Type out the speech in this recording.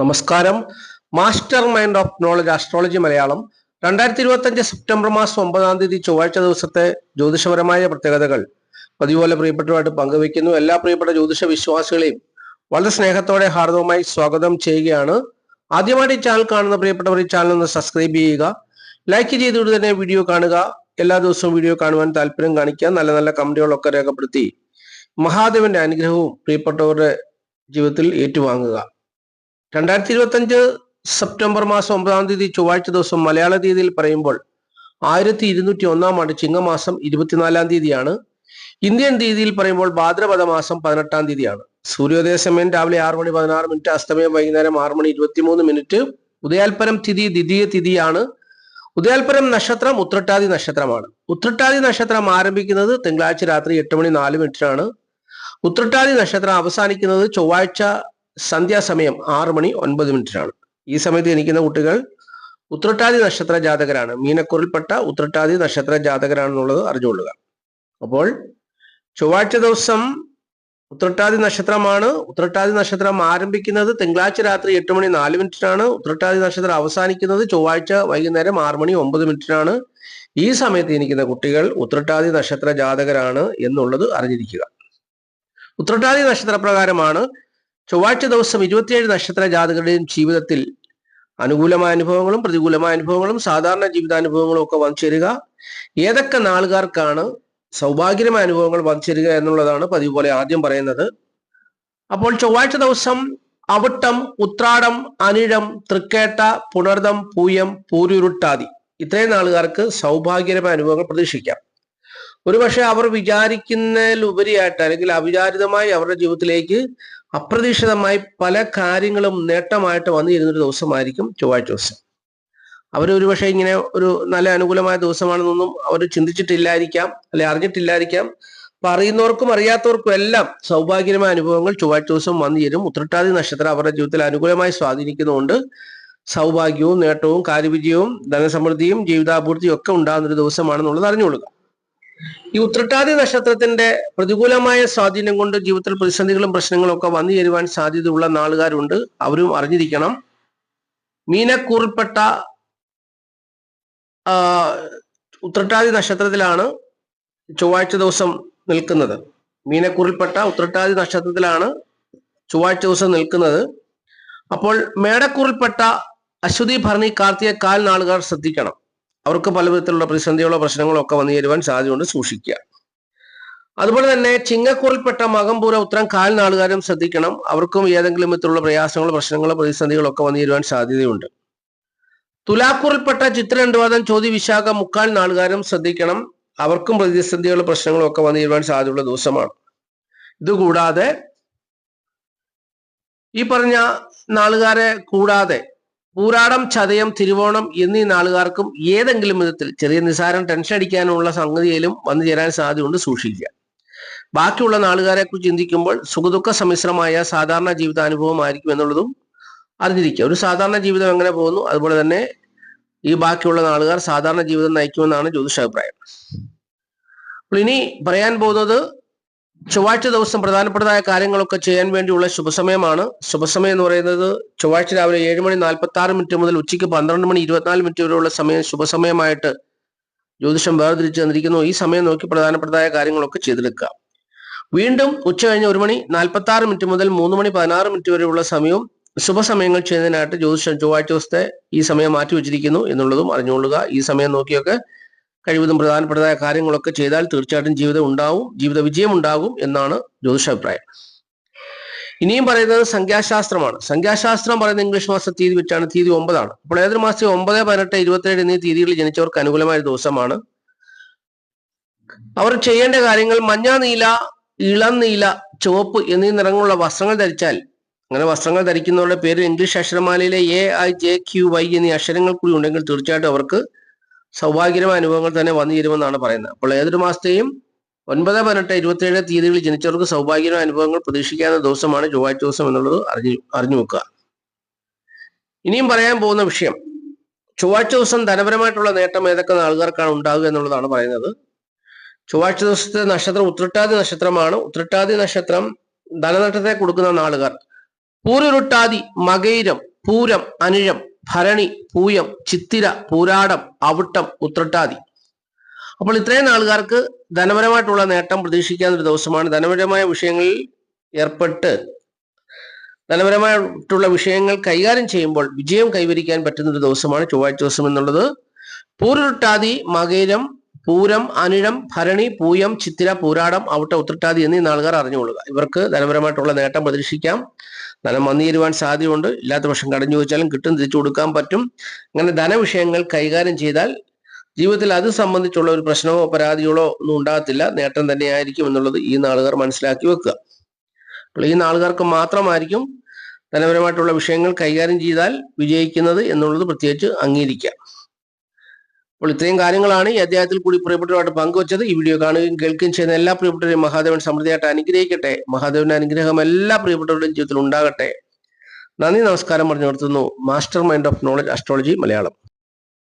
നമസ്കാരം. Master mind of knowledge astrology Malayalam. രണ്ടായിരത്തി ഇരുപത്തി അഞ്ച് സെപ്റ്റംബർ മാസം ഒമ്പതാം തീയതി ചൊവ്വാഴ്ച ദിവസത്തെ ജ്യോതിഷപരമായ പ്രത്യേകതകൾ പതിപോലെ പ്രിയപ്പെട്ടവരായിട്ട് പങ്കുവയ്ക്കുന്നു. എല്ലാ പ്രിയപ്പെട്ട ജ്യോതിഷ വിശ്വാസികളെയും വളരെ സ്നേഹത്തോടെ ഹാർദവമായി സ്വാഗതം ചെയ്യുകയാണ്. ആദ്യമായിട്ട് ഈ ചാനൽ കാണുന്ന പ്രിയപ്പെട്ടവർ ഈ ചാനൽ ഒന്ന് സബ്സ്ക്രൈബ് ചെയ്യുക. ലൈക്ക് ചെയ്തുകൊണ്ട് തന്നെ വീഡിയോ കാണുക. എല്ലാ ദിവസവും വീഡിയോ കാണുവാൻ താല്പര്യം കാണിക്കുക. നല്ല നല്ല കമന്റുകളൊക്കെ രേഖപ്പെടുത്തി മഹാദേവന്റെ അനുഗ്രഹവും പ്രിയപ്പെട്ടവരുടെ ജീവിതത്തിൽ ഏറ്റുവാങ്ങുക. രണ്ടായിരത്തി ഇരുപത്തി അഞ്ച് സെപ്റ്റംബർ മാസം ഒമ്പതാം തീയതി ചൊവ്വാഴ്ച ദിവസം മലയാള തീയതിയിൽ പറയുമ്പോൾ ആയിരത്തി ഇരുന്നൂറ്റി ഒന്നാം ആണ്ട് ചിങ്ങമാസം ഇരുപത്തിനാലാം തീയതിയാണ്. ഇന്ത്യൻ തീയതിയിൽ പറയുമ്പോൾ ഭാദ്രപദ മാസം പതിനെട്ടാം തീയതിയാണ്. സൂര്യോദയ സമയം രാവിലെ ആറ് മണി പതിനാറ് മിനിറ്റ് അസ്തമയം വൈകുന്നേരം ആറ് മണി ഇരുപത്തിമൂന്ന് മിനിറ്റ് ഉദയാൽപരം തിഥി ദ്വിതീയ തിഥിയാണ്. ഉദയാൽപരം നക്ഷത്രം ഉത്രട്ടാതി നക്ഷത്രമാണ്. ഉത്രട്ടാതി നക്ഷത്രം ആരംഭിക്കുന്നത് തിങ്കളാഴ്ച രാത്രി എട്ട് മണി നാല് മിനിറ്റിനാണ്. ഉത്രട്ടാതി നക്ഷത്രം അവസാനിക്കുന്നത് ചൊവ്വാഴ്ച സന്ധ്യാസമയം ആറ് മണി ഒൻപത് മിനിറ്റിനാണ്. ഈ സമയത്ത് ജനിക്കുന്ന കുട്ടികൾ ഉത്രട്ടാതി നക്ഷത്ര ജാതകരാണ്. മീനക്കുറിൽപ്പെട്ട ഉത്രട്ടാതി നക്ഷത്ര ജാതകരാണെന്നുള്ളത് അറിഞ്ഞുകൊള്ളുക. അപ്പോൾ ചൊവ്വാഴ്ച ദിവസം ഉത്രട്ടാതി നക്ഷത്രമാണ്. ഉത്രട്ടാതി നക്ഷത്രം ആരംഭിക്കുന്നത് തിങ്കളാഴ്ച രാത്രി എട്ട് മണി നാല് മിനിറ്റിനാണ്. ഉത്രട്ടാതി നക്ഷത്രം അവസാനിക്കുന്നത് ചൊവ്വാഴ്ച വൈകുന്നേരം ആറ് മണി ഒമ്പത് മിനിറ്റിനാണ്. ഈ സമയത്ത് ജനിക്കുന്ന കുട്ടികൾ ഉത്രട്ടാതി നക്ഷത്ര ജാതകരാണ് എന്നുള്ളത് അറിഞ്ഞിരിക്കുക. ഉത്രട്ടാതി നക്ഷത്ര പ്രകാരമാണ് ചൊവ്വാഴ്ച ദിവസം ഇരുപത്തിയേഴ് നക്ഷത്ര ജാതകരുടെയും ജീവിതത്തിൽ അനുകൂലമായ അനുഭവങ്ങളും പ്രതികൂലമായ അനുഭവങ്ങളും സാധാരണ ജീവിതാനുഭവങ്ങളും ഒക്കെ വന്നു ചേരുക ഏതൊക്കെ നാളുകാർക്കാണ് സൗഭാഗ്യമായ അനുഭവങ്ങൾ വന്നു ചേരുക എന്നുള്ളതാണ് പതിവ് പോലെ ആദ്യം പറയുന്നത്. അപ്പോൾ ചൊവ്വാഴ്ച ദിവസം അവിട്ടം ഉത്രാടം അനിഴം തൃക്കേട്ട പുണർദം പൂയം പൂരുരുട്ടാതി. ഇത്രയും നാളുകാർക്ക് സൗഭാഗ്യകരമായ അനുഭവങ്ങൾ പ്രതീക്ഷിക്കാം. ഒരുപക്ഷെ അവർ വിചാരിക്കുന്നതിലുപരിയായിട്ട് അല്ലെങ്കിൽ അവിചാരിതമായി അവരുടെ ജീവിതത്തിലേക്ക് അപ്രതീക്ഷിതമായി പല കാര്യങ്ങളും നേട്ടമായിട്ട് വന്നു ചേരുന്നൊരു ദിവസമായിരിക്കും ചൊവ്വാഴ്ച ദിവസം. അവർ ഒരുപക്ഷെ ഇങ്ങനെ ഒരു നല്ല അനുകൂലമായ ദിവസമാണെന്നൊന്നും അവർ ചിന്തിച്ചിട്ടില്ലായിരിക്കാം അല്ലെ അറിഞ്ഞിട്ടില്ലായിരിക്കാം. അപ്പൊ അറിയുന്നവർക്കും അറിയാത്തവർക്കും എല്ലാം സൗഭാഗ്യമായ അനുഭവങ്ങൾ ചൊവ്വാഴ്ച ദിവസം വന്നു ചേരും ഉത്രട്ടാതി നക്ഷത്രം അവരുടെ ജീവിതത്തിൽ അനുകൂലമായി സ്വാധീനിക്കുന്നതുകൊണ്ട് സൗഭാഗ്യവും നേട്ടവും കാര്യവിജയവും ധനസമൃദ്ധിയും ജീവിതാപൂർത്തിയും ഒക്കെ ഉണ്ടാകുന്ന ഒരു ദിവസമാണെന്നുള്ളത് അറിഞ്ഞുകൊള്ളുക. ഈ ഉത്രട്ടാതി നക്ഷത്രത്തിന്റെ പ്രതികൂലമായ സ്വാധീനം കൊണ്ട് ജീവിതത്തിൽ പ്രതിസന്ധികളും പ്രശ്നങ്ങളും ഒക്കെ വന്നു ചേരുവാൻ സാധ്യതയുള്ള നാളുകാരുണ്ട്. അവരും അറിഞ്ഞിരിക്കണം. മീനക്കൂറിൽപ്പെട്ട ഉത്രട്ടാതി നക്ഷത്രത്തിലാണ് ചൊവ്വാഴ്ച ദിവസം നിൽക്കുന്നത്. മീനക്കൂറിൽപ്പെട്ട ഉത്രട്ടാതി നക്ഷത്രത്തിലാണ് ചൊവ്വാഴ്ച ദിവസം നിൽക്കുന്നത്. അപ്പോൾ മേടക്കൂറിൽപ്പെട്ട അശ്വതി ഭരണി കാർത്തിക കാൽ നാളുകാർ ശ്രദ്ധിക്കണം. അവർക്ക് പല വിധത്തിലുള്ള പ്രതിസന്ധികളോ പ്രശ്നങ്ങളോ ഒക്കെ വന്നു ചേരുവാൻ സാധ്യതയുണ്ട് സൂക്ഷിക്കുക. അതുപോലെ തന്നെ ചിങ്ങക്കൂറിൽപ്പെട്ട മകംപൂര ഉത്തരം കാൽനാളുകാരും ശ്രദ്ധിക്കണം. അവർക്കും ഏതെങ്കിലും വിധത്തിലുള്ള പ്രയാസങ്ങളോ പ്രശ്നങ്ങളോ പ്രതിസന്ധികളോ ഒക്കെ വന്നു ചേരുവാൻ സാധ്യതയുണ്ട്. തുലാക്കൂറിൽപ്പെട്ട ചിത്രണ്ടുവാദം ചോദ്യ വിശാഖ മുക്കാൽ നാളുകാരും ശ്രദ്ധിക്കണം. അവർക്കും പ്രതിസന്ധികളോ പ്രശ്നങ്ങളോ ഒക്കെ വന്നു ചേരുവാൻ സാധ്യതയുള്ള ദിവസമാണ്. ഇതുകൂടാതെ ഈ പറഞ്ഞ നാളുകാരെ കൂടാതെ പൂരാടം ചതയം തിരുവോണം എന്നീ നാളുകാർക്കും ഏതെങ്കിലും വിധത്തിൽ ചെറിയ നിസാരം ടെൻഷൻ അടിക്കാനുള്ള സംഗതിയിലും വന്നു ചേരാൻ സാധ്യതയുണ്ട് സൂക്ഷിക്കുക. ബാക്കിയുള്ള നാളുകാരെ കുറിച്ച് ചിന്തിക്കുമ്പോൾ സുഖദുഃഖ സമ്മിശ്രമായ സാധാരണ ജീവിതാനുഭവമായിരിക്കും എന്നുള്ളതും അറിഞ്ഞിരിക്കുക. ഒരു സാധാരണ ജീവിതം എങ്ങനെ പോകുന്നു? അതുപോലെ തന്നെ ഈ ബാക്കിയുള്ള നാളുകാർ സാധാരണ ജീവിതം നയിക്കുമെന്നാണ് ജ്യോതിഷാഭിപ്രായം അപ്പോൾ ഇനി പറയാൻ പോകുന്നത് ചൊവ്വാഴ്ച ദിവസം പ്രധാനപ്പെട്ടതായ കാര്യങ്ങളൊക്കെ ചെയ്യാൻ വേണ്ടിയുള്ള ശുഭസമയമാണ്. ശുഭസമയം എന്ന് പറയുന്നത് ചൊവ്വാഴ്ച രാവിലെ ഏഴ് മണി നാൽപ്പത്തി ആറ് മിനിറ്റ് മുതൽ ഉച്ചയ്ക്ക് പന്ത്രണ്ട് മണി ഇരുപത്തിനാല് മിനിറ്റ് വരെയുള്ള സമയം ശുഭസമയമായിട്ട് ജ്യോതിഷം വേർതിരിച്ച് തന്നിരിക്കുന്നു. ഈ സമയം നോക്കി പ്രധാനപ്പെട്ടതായ കാര്യങ്ങളൊക്കെ ചെയ്തെടുക്കുക. വീണ്ടും ഉച്ച കഴിഞ്ഞ് ഒരു മണി നാൽപ്പത്തി ആറ് മിനിറ്റ് മുതൽ മൂന്ന് മണി പതിനാറ് മിനിറ്റ് വരെയുള്ള സമയവും ശുഭസമയങ്ങൾ ചെയ്യുന്നതിനായിട്ട് ജ്യോതിഷം ചൊവ്വാഴ്ച ദിവസത്തെ ഈ സമയം മാറ്റി വെച്ചിരിക്കുന്നു എന്നുള്ളതും അറിഞ്ഞുകൊള്ളുക. ഈ സമയം നോക്കിയൊക്കെ കഴിവതും പ്രധാനപ്പെട്ടതായ കാര്യങ്ങളൊക്കെ ചെയ്താൽ തീർച്ചയായിട്ടും ജീവിതം ഉണ്ടാവും ജീവിത വിജയം ഉണ്ടാകും എന്നാണ് ജ്യോതിഷാഭിപ്രായം ഇനിയും പറയുന്നത് സംഖ്യാശാസ്ത്രമാണ്. സംഖ്യാശാസ്ത്രം പറയുന്ന ഇംഗ്ലീഷ് മാസ തീയതി വെച്ചാണ് തീയതി ഒമ്പതാണ്. അപ്പോൾ ഏതൊരു മാസത്തെ ഒമ്പത് പതിനെട്ട് ഇരുപത്തിയേഴ് എന്നീ തീയതികളിൽ ജനിച്ചവർക്ക് അനുകൂലമായ ദിവസമാണ്. അവർ ചെയ്യേണ്ട കാര്യങ്ങൾ മഞ്ഞ നീല ഇളം നീല ചുവപ്പ് എന്നീ നിറങ്ങളുള്ള വസ്ത്രങ്ങൾ ധരിച്ചാൽ അങ്ങനെ വസ്ത്രങ്ങൾ ധരിക്കുന്നവരുടെ പേര് English അക്ഷരമാലയിലെ A I J Q Y എന്നീ അക്ഷരങ്ങൾ കൂടി ഉണ്ടെങ്കിൽ തീർച്ചയായിട്ടും അവർക്ക് സൗഭാഗ്യമായ അനുഭവങ്ങൾ തന്നെ വന്നു ചേരുമെന്നാണ് പറയുന്നത്. അപ്പോൾ ഏതൊരു മാസത്തെയും ഒൻപത് പതിനെട്ട് ഇരുപത്തിയേഴ് തീയതികളിൽ ജനിച്ചവർക്ക് സൗഭാഗ്യമായ അനുഭവങ്ങൾ പ്രതീക്ഷിക്കാവുന്ന ദിവസമാണ് ചൊവ്വാഴ്ച ദിവസം എന്നുള്ളത് അറിഞ്ഞു അറിഞ്ഞു വെക്കുക. ഇനിയും പറയാൻ പോകുന്ന വിഷയം. ചൊവ്വാഴ്ച ദിവസം ധനപരമായിട്ടുള്ള നേട്ടം ഏതൊക്കെ ആൾക്കാർക്കാണ് ഉണ്ടാകുക എന്നുള്ളതാണ് പറയുന്നത്. ചൊവ്വാഴ്ച ദിവസത്തെ നക്ഷത്രം ഉത്രട്ടാതി നക്ഷത്രമാണ്. ഉത്രട്ടാതി നക്ഷത്രം ധനനഷ്ടത്തെ കൊടുക്കുന്ന നാളുകാർ. പൂരുരുട്ടാതി മകൈരം പൂരം അനിഴം ഭരണി പൂയം ചിത്തിര പൂരാടം അവിട്ടം ഉത്രട്ടാതി. അപ്പോൾ ഇത്രയും ആൾക്കാർക്ക് ധനപരമായിട്ടുള്ള നേട്ടം പ്രതീക്ഷിക്കാവുന്ന ഒരു ദിവസമാണ്. ധനപരമായ വിഷയങ്ങളിൽ ഏർപ്പെട്ട് ധനപരമായിട്ടുള്ള വിഷയങ്ങൾ കൈകാര്യം ചെയ്യുമ്പോൾ വിജയം കൈവരിക്കാൻ പറ്റുന്ന ഒരു ദിവസമാണ് ചൊവ്വാഴ്ച ദിവസം എന്നുള്ളത്. പൂരുരുട്ടാതി മകേരം പൂരം അനിഴം ഭരണി പൂയം ചിത്തിര പൂരാടം അവിട്ട ഉത്രട്ടാതി എന്നീ നാളുകാർ അറിഞ്ഞുകൊള്ളുക. ഇവർക്ക് ധനപരമായിട്ടുള്ള നേട്ടം പ്രതീക്ഷിക്കാം. ധനം വന്നിരുവാൻ സാധ്യതയുണ്ട്. ഇല്ലാത്ത പക്ഷം കടഞ്ഞു വെച്ചാലും കിട്ടും തിരിച്ചു കൊടുക്കാൻ പറ്റും. അങ്ങനെ ധനവിഷയങ്ങൾ കൈകാര്യം ചെയ്താൽ ജീവിതത്തിൽ അത് സംബന്ധിച്ചുള്ള ഒരു പ്രശ്നമോ പരാതികളോ ഒന്നും ഉണ്ടാകത്തില്ല. നേട്ടം തന്നെയായിരിക്കും എന്നുള്ളത് ഈ നാളുകാർ മനസ്സിലാക്കി വെക്കുക. അപ്പോൾ ഈ നാളുകാർക്ക് മാത്രമായിരിക്കും ധനപരമായിട്ടുള്ള വിഷയങ്ങൾ കൈകാര്യം ചെയ്താൽ വിജയിക്കുന്നത് എന്നുള്ളത് പ്രത്യേകിച്ച് അംഗീകരിക്കാം അപ്പോൾ ഇത്രയും കാര്യങ്ങളാണ് ഈ അധ്യായത്തിൽ കൂടി പ്രിയപ്പെട്ടവരുമായിട്ട് പങ്കുവച്ചത്. ഈ വീഡിയോ കാണുകയും കേൾക്കുകയും ചെയ്യുന്ന എല്ലാ പ്രിയപ്പെട്ടവരെയും മഹാദേവൻ സമൃദ്ധിയായിട്ട് അനുഗ്രഹിക്കട്ടെ. മഹാദേവന്റെ അനുഗ്രഹം എല്ലാ പ്രിയപ്പെട്ടവരുടെയും ജീവിതത്തിൽ ഉണ്ടാകട്ടെ നന്ദി നമസ്കാരം പറഞ്ഞു നിർത്തുന്നു master mind of knowledge astrology Malayalam.